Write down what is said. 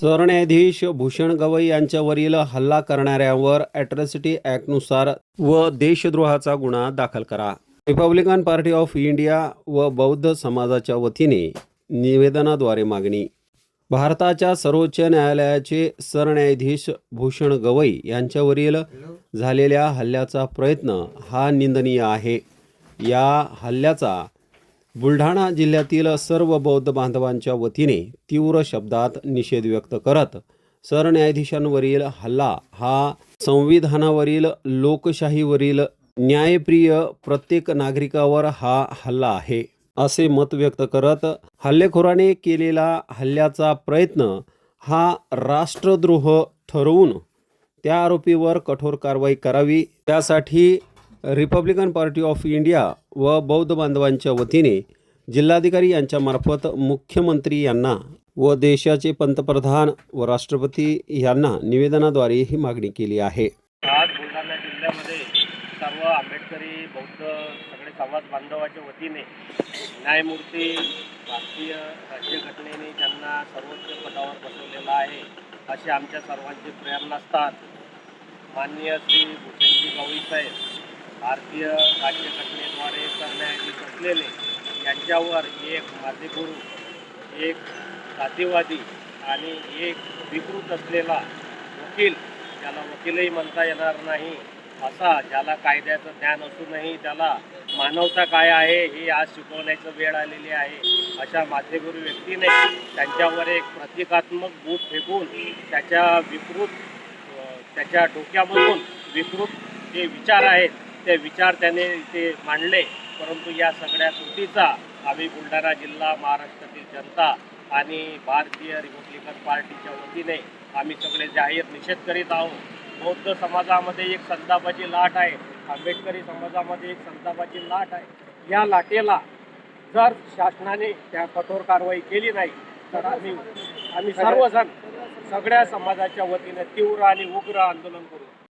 सरन्यायाधीश भूषण गवई यांच्यावरील हल्ला करणाऱ्यांवर अॅट्रॉसिटी ॲक्टनुसार व देशद्रोहाचा गुन्हा दाखल करा. रिपब्लिकन पार्टी ऑफ इंडिया व बौद्ध समाजाच्या वतीने निवेदनाद्वारे मागणी. भारताच्या सर्वोच्च न्यायालयाचे सरन्यायाधीश भूषण गवई यांच्यावरील झालेल्या हल्ल्याचा प्रयत्न हा निंदनीय आहे. या हल्ल्याचा बुलढाणा जिल्ह्यातील सर्व बौद्ध बांधवांच्या वतीने तीव्र शब्दात निषेध व्यक्त करत सरन्यायाधीशांवरील हल्ला हा संविधानावरील लोकशाहीवरील न्यायप्रिय प्रत्येक नागरिकावर हा हल्ला आहे असे मत व्यक्त करत हल्लेखोराने केलेला हल्ल्याचा प्रयत्न हा राष्ट्रद्रोह ठरवून त्या आरोपीवर कठोर कारवाई करावी त्यासाठी रिपब्लिकन पार्टी ऑफ इंडिया व बौद्ध बांधवांच्या वतीने जिल्हाधिकारी यांच्यामार्फत मुख्यमंत्री यांना व देशाचे पंतप्रधान व राष्ट्रपती यांना निवेदनाद्वारे ही मागणी केली आहे. आज बुलढाणा जिल्ह्यामध्ये सर्व आंबेडकरी बौद्ध सगळे समाज बांधवाच्या वतीने न्यायमूर्ती भारतीय राज्यघटनेने त्यांना सर्वोच्च पदावर बसवलेलं आहे असे आमच्या सर्वांचे प्रेरणास्थान. माननीय श्री भूषणजी गवई साहेब भारतीय राज्यघटनेद्वारे सरन्यायाधीश असलेले यांच्यावर एक माझेगुरू एक जातीवादी आणि एक विकृत असलेला वकील ज्याला वकीलही म्हणता येणार नाही असा ज्याला कायद्याचं ज्ञान असूनही त्याला मानवता काय आहे ही आज शिकवण्याचं वेळ आलेली आहे. अशा माथेगुरू व्यक्तीने त्यांच्यावर एक प्रतिकात्मक बूट फेकून त्याच्या विकृत त्याच्या डोक्यामधून विकृत जे विचार आहेत ते विचार त्याने इथे मांडले. परंतु या सगळ्या कृतीचा आम्ही बुलढाणा जिल्हा महाराष्ट्रातील जनता आणि भारतीय रिपब्लिकन पार्टीच्या वतीने आम्ही सगळे जाहीर निषेध करीत आहोत. बौद्ध समाजामध्ये एक संतापाची लाट आहे. आंबेडकरी समाजामध्ये एक संतापाची लाट आहे. या लाटेला जर शासनाने त्या कठोर कारवाई केली नाही तर आम्ही आम्ही सर्वजण सगळ्या समाजाच्या वतीने तीव्र आणि उग्र आंदोलन करू.